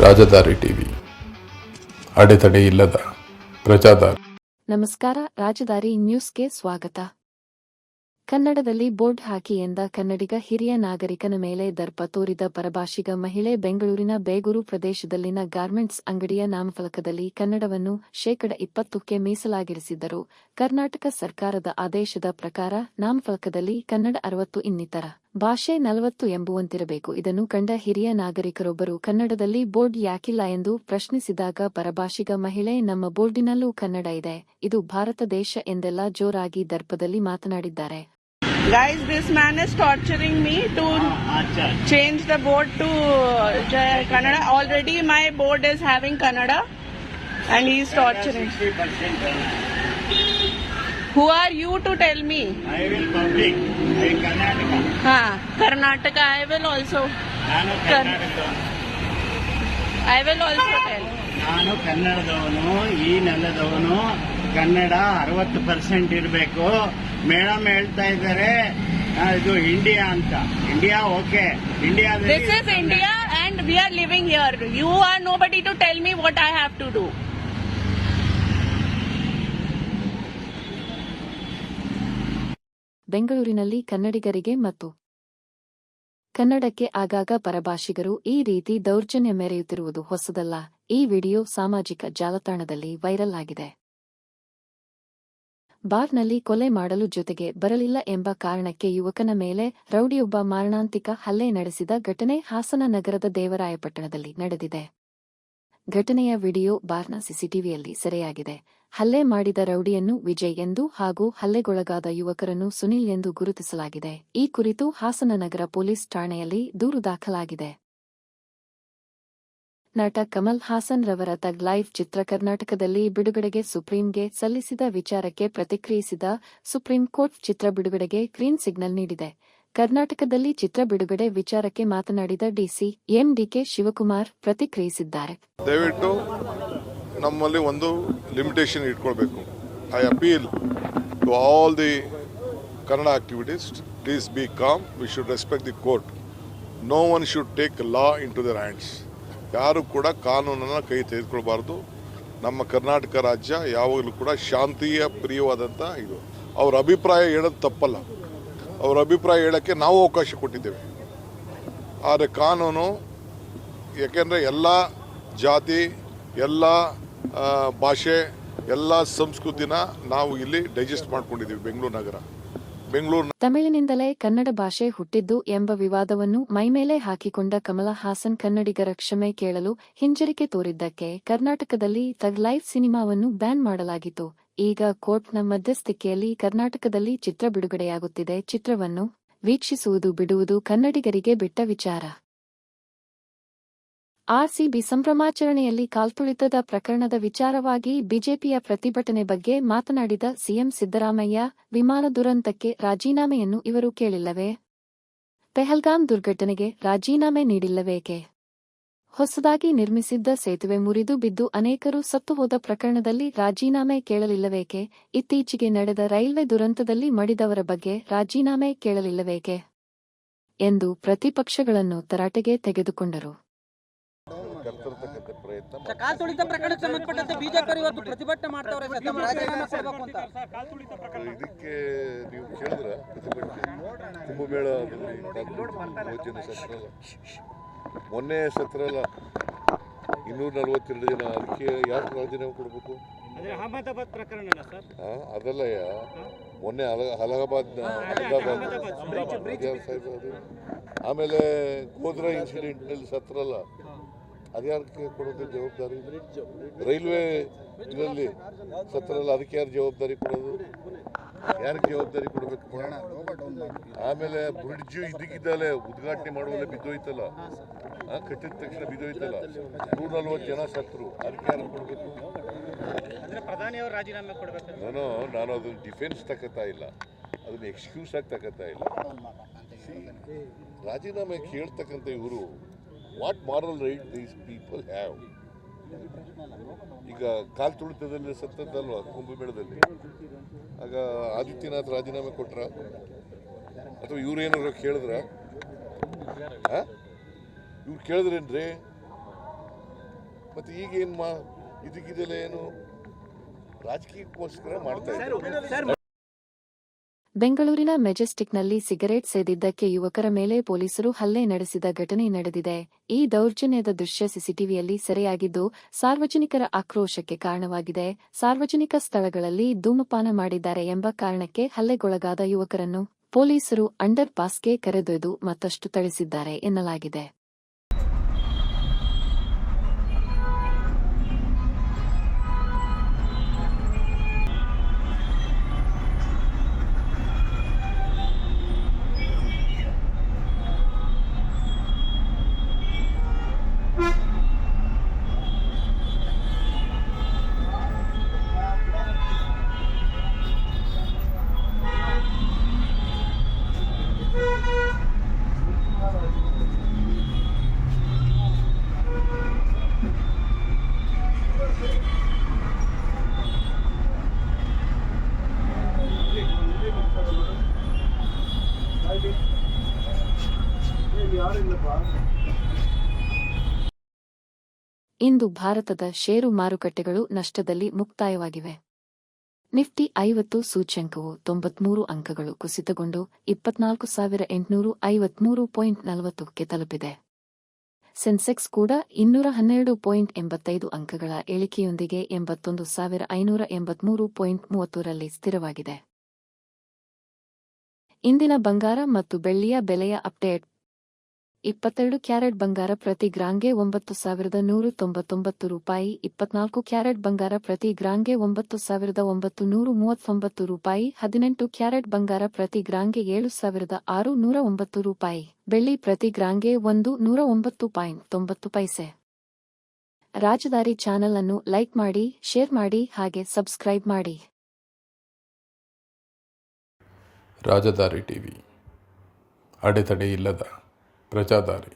ರಾಜಧಾರಿ TV. ಅಡೆತಡೆ ಇಲ್ಲದ ಪ್ರಜಾದಾರಿ. ನಮಸ್ಕಾರ, ರಾಜಧಾರಿ ನ್ಯೂಸ್ಗೆ ಸ್ವಾಗತ. ಕನ್ನಡದಲ್ಲಿ ಬೋರ್ಡ್ ಹಾಕಿ ಎಂದ ಕನ್ನಡಿಗ ಹಿರಿಯ ನಾಗರಿಕನ ಮೇಲೆ ದರ್ಪ ತೋರಿದ ಪರಭಾಷಿಗ ಮಹಿಳೆ ಬೆಂಗಳೂರಿನ ಬೇಗೂರು ಪ್ರದೇಶದಲ್ಲಿನ ಗಾರ್ಮೆಂಟ್ಸ್ ಅಂಗಡಿಯ ನಾಮಫಲಕದಲ್ಲಿ ಕನ್ನಡವನ್ನು ಶೇಕಡ ಇಪ್ಪತ್ತಕ್ಕೆ ಮೀಸಲಾಗಿರಿಸಿದ್ದರು. ಕರ್ನಾಟಕ ಸರ್ಕಾರದ ಆದೇಶದ ಪ್ರಕಾರ ನಾಮಫಲಕದಲ್ಲಿ ಕನ್ನಡ ಅರವತ್ತು ಇನ್ನಿತರ. ಭಾಷೆ ನಲವತ್ತು ಎಂಬುವಂತಿರಬೇಕು. ಇದನ್ನು ಕಂಡ ಹಿರಿಯ ನಾಗರಿಕರೊಬ್ಬರು ಕನ್ನಡದಲ್ಲಿ ಬೋರ್ಡ್ ಯಾಕಿಲ್ಲ ಎಂದು ಪ್ರಶ್ನಿಸಿದಾಗ ಪರಭಾಷಿಗ ಮಹಿಳೆ ನಮ್ಮ ಬೋರ್ಡಿನಲ್ಲೂ ಕನ್ನಡ ಇದೆ. ಇದು ಭಾರತ ದೇಶ ಎಂದೆಲ್ಲ ಜೋರಾಗಿ ದರ್ಪದಲ್ಲಿ ಮಾತನಾಡಿದ್ದಾರೆ. Guys, this man is torturing me to change the board to uh, Kannada. Already my board is having Kannada and he is torturing. Who are you to tell me I will public I Karnataka ಹಾ Karnataka I will also ನಾನು ಕರ್ನಾಟಕದವನು I will also tell ನಾನು ಕನ್ನಡದವನು ಈ ನೆಲದವನು ಕನ್ನಡ ಅರವತ್ತು percent ಇರಬೇಕು. Madam ಹೇಳ್ತಾ ಇದ್ದಾರೆ ಇದು ಇಂಡಿಯಾ ಅಂತ. India okay India this is India and we are living here you are nobody to tell me what I have to do ಬೆಂಗಳೂರಿನಲ್ಲಿ ಕನ್ನಡಿಗರಿಗೆ ಮತ್ತು ಕನ್ನಡಕ್ಕೆ ಆಗಾಗ ಪರಭಾಷಿಗರು ಈ ರೀತಿ ದೌರ್ಜನ್ಯ ಮೆರೆಯುತ್ತಿರುವುದು ಹೊಸದಲ್ಲ. ಈ ವಿಡಿಯೋ ಸಾಮಾಜಿಕ ಜಾಲತಾಣದಲ್ಲಿ ವೈರಲ್ ಆಗಿದೆ. ಬಾರ್ನಲ್ಲಿ ಕೊಲೆ ಮಾಡಲು ಜೊತೆಗೆ ಬರಲಿಲ್ಲ ಎಂಬ ಕಾರಣಕ್ಕೆ ಯುವಕನ ಮೇಲೆ ರೌಡಿಯೊಬ್ಬ ಮಾರಣಾಂತಿಕ ಹಲ್ಲೆ ನಡೆಸಿದ ಘಟನೆ ಹಾಸನ ನಗರದ ದೇವರಾಯಪಟ್ಟಣದಲ್ಲಿ ನಡೆದಿದೆ. ಘಟನೆಯ ವಿಡಿಯೋ ಬಾರ್ನ ಸಿಸಿಟಿವಿಯಲ್ಲಿ ಸೆರೆಯಾಗಿದೆ. ಹಲ್ಲೆ ಮಾಡಿದ ರೌಡಿಯನ್ನು ವಿಜಯ್ ಎಂದು ಹಾಗೂ ಹಲ್ಲೆಗೊಳಗಾದ ಯುವಕರನ್ನು ಸುನಿಲ್ ಎಂದು ಗುರುತಿಸಲಾಗಿದೆ. ಈ ಕುರಿತು ಹಾಸನ ನಗರ ಪೊಲೀಸ್ ಠಾಣೆಯಲ್ಲಿ ದೂರು ದಾಖಲಾಗಿದೆ. ನಟ ಕಮಲ್ ಹಾಸನ್ ರವರ ತಗ್ ಲೈಫ್ ಚಿತ್ರ ಕರ್ನಾಟಕದಲ್ಲಿ ಬಿಡುಗಡೆಗೆ ಸುಪ್ರೀಂಗೆ ಸಲ್ಲಿಸಿದ ವಿಚಾರಕ್ಕೆ ಪ್ರತಿಕ್ರಿಯಿಸಿದ ಸುಪ್ರೀಂ ಕೋರ್ಟ್ ಚಿತ್ರ ಬಿಡುಗಡೆಗೆ ಗ್ರೀನ್ ಸಿಗ್ನಲ್ ನೀಡಿದೆ. ಕರ್ನಾಟಕದಲ್ಲಿ ಚಿತ್ರ ಬಿಡುಗಡೆ ವಿಚಾರಕ್ಕೆ ಮಾತನಾಡಿದ ಡಿಸಿ ಎಂಡಿಕೆ ಶಿವಕುಮಾರ್ ಪ್ರತಿಕ್ರಿಯಿಸಿದ್ದಾರೆ. ದಯವಿಟ್ಟು ನಮ್ಮಲ್ಲಿ ಒಂದು ಲಿಮಿಟೇಷನ್ ಇಟ್ಕೊಳ್ಬೇಕು. I appeal to all the Kannada activities please be calm we should respect the court no one should take law into their hands ಯಾರು ಕೂಡ ಕಾನೂನನ್ನು ಕೈ ತೆಗೆದುಕೊಳ್ಬಾರ್ದು. ನಮ್ಮ ಕರ್ನಾಟಕ ರಾಜ್ಯ ಯಾವಾಗಲೂ ಕೂಡ ಶಾಂತಿಯ ಪ್ರಿಯವಾದಂಥ ಇದು. ಅವ್ರ ಅಭಿಪ್ರಾಯ ಹೇಳೋದು ತಪ್ಪಲ್ಲ. ಅವ್ರ ಅಭಿಪ್ರಾಯ ಹೇಳೋಕ್ಕೆ ನಾವು ಅವಕಾಶ ಕೊಟ್ಟಿದ್ದೇವೆ. ಆದರೆ ಕಾನೂನು, ಯಾಕೆಂದರೆ ಎಲ್ಲ ಜಾತಿ, ಎಲ್ಲ ಭಾಷೆ, ಎಲ್ಲ ಸಂಸ್ಕೃತಿನ ನಾವು ಇಲ್ಲಿ ಡೈಜೆಸ್ಟ್ ಮಾಡ್ಕೊಂಡಿದ್ದೀವಿ ಬೆಂಗಳೂರು ನಗರ. ಬೆಂಗಳೂರು ತಮಿಳಿನಿಂದಲೇ ಕನ್ನಡ ಭಾಷೆ ಹುಟ್ಟಿದ್ದು ಎಂಬ ವಿವಾದವನ್ನು ಮೈಮೇಲೆ ಹಾಕಿಕೊಂಡ ಕಮಲ ಹಾಸನ್ ಕನ್ನಡಿಗರ ಕ್ಷಮೆ ಕೇಳಲು ಹಿಂಜರಿಕೆ ತೋರಿದ್ದಕ್ಕೆ ಕರ್ನಾಟಕದಲ್ಲಿ ತಗ್ ಲೈಫ್ ಸಿನಿಮಾವನ್ನು ಬ್ಯಾನ್ ಮಾಡಲಾಗಿತ್ತು. ಈಗ ಕೋರ್ಟ್ನ ಮಧ್ಯಸ್ಥಿಕೆಯಲ್ಲಿ ಕರ್ನಾಟಕದಲ್ಲಿ ಚಿತ್ರ ಬಿಡುಗಡೆಯಾಗುತ್ತಿದೆ. ಚಿತ್ರವನ್ನು ವೀಕ್ಷಿಸುವುದು, ಬಿಡುವುದು ಕನ್ನಡಿಗರಿಗೆ ಬಿಟ್ಟ ವಿಚಾರ. ಆರ್ಸಿಬಿ ಸಂಭ್ರಮಾಚರಣೆಯಲ್ಲಿ ಕಾಲ್ತುಳಿತದ ಪ್ರಕರಣದ ವಿಚಾರವಾಗಿ ಬಿಜೆಪಿಯ ಪ್ರತಿಭಟನೆ ಬಗ್ಗೆ ಮಾತನಾಡಿದ ಸಿಎಂ ಸಿದ್ದರಾಮಯ್ಯ, ವಿಮಾನ ದುರಂತಕ್ಕೆ ರಾಜೀನಾಮೆಯನ್ನು ಇವರು ಕೇಳಿಲ್ಲವೇ? ಪೆಹಲ್ಗಾಮ್ ದುರ್ಘಟನೆಗೆ ರಾಜೀನಾಮೆ ನೀಡಿಲ್ಲವೇಕೆ? ಹೊಸದಾಗಿ ನಿರ್ಮಿಸಿದ್ದ ಸೇತುವೆ ಮುರಿದು ಬಿದ್ದು ಅನೇಕರು ಸತ್ತು ಹೋದ ಪ್ರಕರಣದಲ್ಲಿ ರಾಜೀನಾಮೆ ಕೇಳಲಿಲ್ಲವೇಕೆ? ಇತ್ತೀಚೆಗೆ ನಡೆದ ರೈಲ್ವೆ ದುರಂತದಲ್ಲಿ ಮಡಿದವರ ಬಗ್ಗೆ ರಾಜೀನಾಮೆ ಕೇಳಲಿಲ್ಲವೇಕೆ? ಎಂದು ಪ್ರತಿಪಕ್ಷಗಳನ್ನು ತರಾಟೆಗೆ ತೆಗೆದುಕೊಂಡರು. ಪ್ರಕರಣಕ್ಕೆ ಸಂಬಂಧಪಟ್ಟಂತೆ ಬಿಜೆಪಿ ಇವತ್ತು ಪ್ರತಿಭಟನೆ ಮಾಡ್ತಾವ್ರೆ ಇದಕ್ಕೆ ನೀವು ಕೇಳಿದ್ರ ಪ್ರತಿಭಟನೆ. ಸತ್ರಲ್ಲ ಮೊನ್ನೆ ಸತ್ರಲ್ಲ ಇನ್ನೂರ ನಲ್ವತ್ತೆರಡು ಜನ ಅದಕ್ಕೆ ಯಾಕೆ ರಾಜೀನಾಮೆ ಕೊಡಬೇಕು? ಅಹಮದಾಬಾದ್ ಪ್ರಕರಣ ಸರ್? ಅದಲ್ಲಯ್ಯ ಮೊನ್ನೆ ಅಲ ಅಲಹಾಬಾದ್ ಅಹಮದಾಬಾದ್ ಆಮೇಲೆ ಗೋಧ್ರಾ ಇನ್ಸಿಡೆಂಟ್ನಲ್ಲಿ ಸತ್ರಲ್ಲ ಅದ್ಯಾರಕ್ಕೆ ಕೊಡೋದು ಜವಾಬ್ದಾರಿ? ರೈಲ್ವೆ ಇದರಲ್ಲಿ ಸತ್ರಲ್ಲ ಅದಕ್ಕೆ ಯಾರು ಜವಾಬ್ದಾರಿ ಕೊಡೋದು? ಯಾರಿಗೆ ಜವಾಬ್ದಾರಿ ಕೊಡಬೇಕು ಆಮೇಲೆ ಬ್ರಿಡ್ಜ್ ಇದಕ್ಕಿದ್ದಲ್ಲೇ ಉದ್ಘಾಟನೆ ಮಾಡುವಲ್ಲೇ ಬಿದ್ದೋಯ್ತಲ್ಲ? ಕಟ್ಟಿದ ತಕ್ಷಣ ಬಿದ್ದೋಯ್ತಲ್ಲ? ನೂರ ನಲ್ವತ್ತು ಜನ ಸತ್ರು ಅದಕ್ಕೆ ಯಾರು ಕೊಡಬೇಕು? ನಾನು ನಾನು ಅದನ್ನ ಡಿಫೆನ್ಸ್ ತಗೋತಾ ಇಲ್ಲ. ಅದನ್ನ ಎಕ್ಸ್ಕ್ಯೂಸ್ ಆಗಿ ತಗೋತಾ ಇಲ್ಲ. ರಾಜೀನಾಮೆ ಕೇಳ್ತಕ್ಕಂಥ ಇವರು what moral right these people have ಈಗ ಕಾಲ್ ತುಳಿತದಲ್ಲಿ ಸತ್ತದ್ದಲ್ವಾ? ಕುಂಭಮೇಳದಲ್ಲಿ ಆಗ ಆದಿತ್ಯನಾಥ್ ರಾಜೀನಾಮೆ ಕೊಟ್ರ? ಅಥವಾ ಇವ್ರೇನಾದ್ರು ಕೇಳಿದ್ರ? ಇವ್ರು ಕೇಳಿದ್ರೇನ್ರಿ? ಮತ್ತೆ ಈಗೇನು ಮಾ ಇದಕ್ಕಿದೆಲ್ಲ ಏನು? ರಾಜಕೀಯಕ್ಕೋಸ್ಕರ ಮಾಡ್ತಾ ಇದ್ದಾರೆ ಬೆಂಗಳೂರಿನ ಮೆಜೆಸ್ಟಿಕ್ನಲ್ಲಿ ಸಿಗರೇಟ್ ಸೇದಿದ್ದಕ್ಕೆ ಯುವಕರ ಮೇಲೆ ಪೊಲೀಸರು ಹಲ್ಲೆ ನಡೆಸಿದ ಘಟನೆ ನಡೆದಿದೆ. ಈ ದೌರ್ಜನ್ಯದ ದೃಶ್ಯ ಸಿಸಿಟಿವಿಯಲ್ಲಿ ಸೆರೆಯಾಗಿದ್ದು, ಸಾರ್ವಜನಿಕರ ಆಕ್ರೋಶಕ್ಕೆ ಕಾರಣವಾಗಿದೆ. ಸಾರ್ವಜನಿಕ ಸ್ಥಳಗಳಲ್ಲಿ ಧೂಮಪಾನ ಮಾಡಿದ್ದಾರೆ ಎಂಬ ಕಾರಣಕ್ಕೆ ಹಲ್ಲೆಗೊಳಗಾದ ಯುವಕರನ್ನು ಪೊಲೀಸರು ಅಂಡರ್ ಪಾಸ್ಗೆ ಕರೆದೊಯ್ದು ಮತ್ತಷ್ಟು ತಳಿಸಿದ್ದಾರೆ ಎನ್ನಲಾಗಿದೆ. ಇಂದು ಭಾರತದ ಷೇರು ಮಾರುಕಟ್ಟೆಗಳು ನಷ್ಟದಲ್ಲಿ ಮುಕ್ತಾಯವಾಗಿವೆ. ನಿಫ್ಟಿ ಐವತ್ತು ಸೂಚ್ಯಂಕವು ತೊಂಬತ್ಮೂರು ಅಂಕಗಳು ಕುಸಿತಗೊಂಡು ಇಪ್ಪತ್ನಾಲ್ಕು ಸಾವಿರ ಎಂಟುನೂರು ಐವತ್ಮೂರು ಪಾಯಿಂಟ್ ನಲವತ್ತಕ್ಕೆ ತಲುಪಿದೆ. ಸೆನ್ಸೆಕ್ಸ್ ಕೂಡ ಇನ್ನೂರ ಹನ್ನೆರಡು ಪಾಯಿಂಟ್ ಎಂಬತ್ತೈದು ಅಂಕಗಳ ಇಳಿಕೆಯೊಂದಿಗೆ ಎಂಬತ್ತೊಂದು ಸಾವಿರ ಐನೂರ ಎಂಬತ್ಮೂರು ಪಾಯಿಂಟ್ ಮೂವತ್ತರಲ್ಲಿ ಸ್ಥಿರವಾಗಿದೆ. ಇಂದಿನ ಬಂಗಾರ ಮತ್ತು ಬೆಳ್ಳಿಯ ಬೆಲೆಯ ಅಪ್ಡೇಟ್ ಇಪ್ಪತ್ತೆರಡು ಕ್ಯಾರೆಟ್ ಬಂಗಾರ ಪ್ರತಿ ಗ್ರಾಂಗೆ ಒಂಬತ್ತು ಸಾವಿರದ ನೂರು ತೊಂಬತ್ತೊಂಬತ್ತು ರೂಪಾಯಿ, ಇಪ್ಪತ್ನಾಲ್ಕು ಕ್ಯಾರೆಟ್ ಬಂಗಾರ ಪ್ರತಿ ಗ್ರಾಂಗೆ ಒಂಬತ್ತು ಸಾವಿರದ ಒಂಬತ್ತು ನೂರು ಮೂವತ್ತೊಂಬತ್ತು ರೂಪಾಯಿ, ಹದಿನೆಂಟು ಕ್ಯಾರೆಟ್ ಬಂಗಾರ ಪ್ರತಿ ಗ್ರಾಂಗೆ ಏಳು ಸಾವಿರದ ಆರು ನೂರ ಒಂಬತ್ತು ರೂಪಾಯಿ, ಬೆಳ್ಳಿ ಪ್ರತಿ ಗ್ರಾಂಗೆ ಒಂದು ನೂರ ಒಂಬತ್ತು ಪಾಯಿಂಟ್ ತೊಂಬತ್ತು ಪೈಸೆ. ರಾಜಧಾರಿ ಚಾನೆಲ್ ಅನ್ನು ಲೈಕ್ ಮಾಡಿ, ಶೇರ್ ಮಾಡಿ, ಹಾಗೆ ಸಬ್ಸ್ಕ್ರೈಬ್ ಮಾಡಿ. ರಾಜಧಾರಿ ಟಿವಿ. ಅಡೆತಡೆ ಇಲ್ಲದ ಪ್ರಜಾದಾರಿ